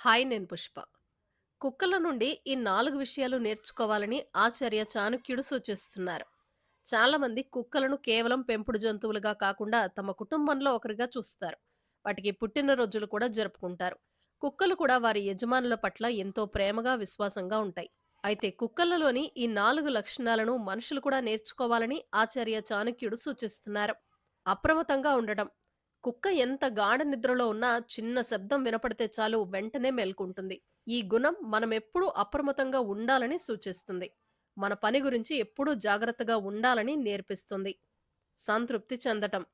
Hi నేను పుష్ప. కుక్కల నుండి ఈ నాలుగు విషయాలు నేర్చుకోవాలని ఆచార్య చాణుక్యుడు సూచిస్తున్నారు. చాలామంది కుక్కలను కేవలం పెంపుడు జంతువులుగా కాకుండా తమ కుటుంబంలో ఒకరిగా చూస్తారు. వాటికి పుట్టినరోజులు కూడా జరుపుకుంటారు. కుక్కలు కూడా వారి యజమానుల పట్ల ఎంతో ప్రేమగా విశ్వాసంగా ఉంటాయి. అయితే కుక్కలలోని ఈ నాలుగు లక్షణాలను మనుషులు కూడా నేర్చుకోవాలని ఆచార్య చాణుక్యుడు సూచిస్తున్నారు. అప్రమత్తంగా ఉండటం కుక్క ఎంత గాఢ నిద్రలో ఉన్నా చిన్న శబ్దం వినపడితే చాలు వెంటనే మేల్కుంటుంది. ఈ గుణం మనం ఎప్పుడూ అప్రమత్తంగా ఉండాలని సూచిస్తుంది. మన పని గురించి ఎప్పుడూ జాగ్రత్తగా ఉండాలని నేర్పిస్తుంది. సంతృప్తి చెందటం.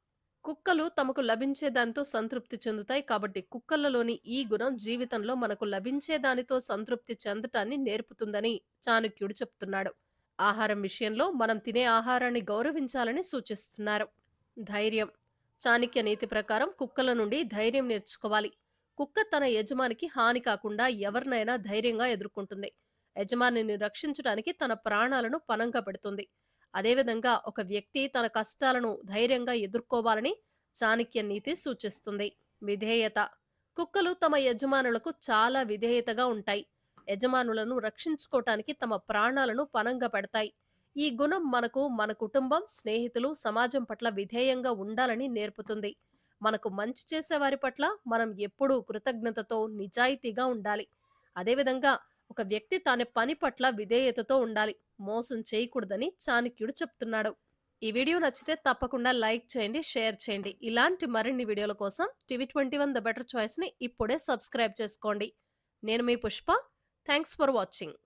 కుక్కలు తమకు లభించే దానితో సంతృప్తి చెందుతాయి కాబట్టి కుక్కలలోని ఈ గుణం జీవితంలో మనకు లభించే దానితో సంతృప్తి చెందటాన్ని నేర్పుతుందని చాణక్యుడు చెప్తున్నాడు. ఆహారం విషయంలో మనం తినే ఆహారాన్ని గౌరవించాలని సూచిస్తున్నారు. ధైర్యం. చాణక్య నీతి ప్రకారం కుక్కల నుండి ధైర్యం నేర్చుకోవాలి. కుక్క తన యజమానికి హాని కాకుండా ఎవరినైనా ధైర్యంగా ఎదుర్కొంటుంది. యజమానిని రక్షించడానికి తన ప్రాణాలను పనంగా పెడుతుంది. అదేవిధంగా ఒక వ్యక్తి తన కష్టాలను ధైర్యంగా ఎదుర్కోవాలని చాణక్య నీతి సూచిస్తుంది. విధేయత. కుక్కలు తమ యజమానులకు చాలా విధేయతగా ఉంటాయి. యజమానులను రక్షించుకోవటానికి తమ ప్రాణాలను పనంగా పెడతాయి. ఈ గుణం మనకు మన కుటుంబం స్నేహితులు సమాజం పట్ల విధేయంగా ఉండాలని నేర్పుతుంది. మనకు మంచి చేసేవారి పట్ల మనం ఎప్పుడూ కృతజ్ఞతతో నిజాయితీగా ఉండాలి. అదేవిధంగా ఒక వ్యక్తి తన పని పట్ల విధేయతతో ఉండాలి. మోసం చేయకూడదని చాణక్యుడు చెప్తున్నాడు. ఈ వీడియో నచ్చితే తప్పకుండా లైక్ చేయండి షేర్ చేయండి. ఇలాంటి మరిన్ని వీడియోల కోసం TV twenty one the better చాయిస్ని ఇప్పుడే సబ్స్క్రైబ్ చేసుకోండి. నేను మీ పుష్ప. Thanks for watching.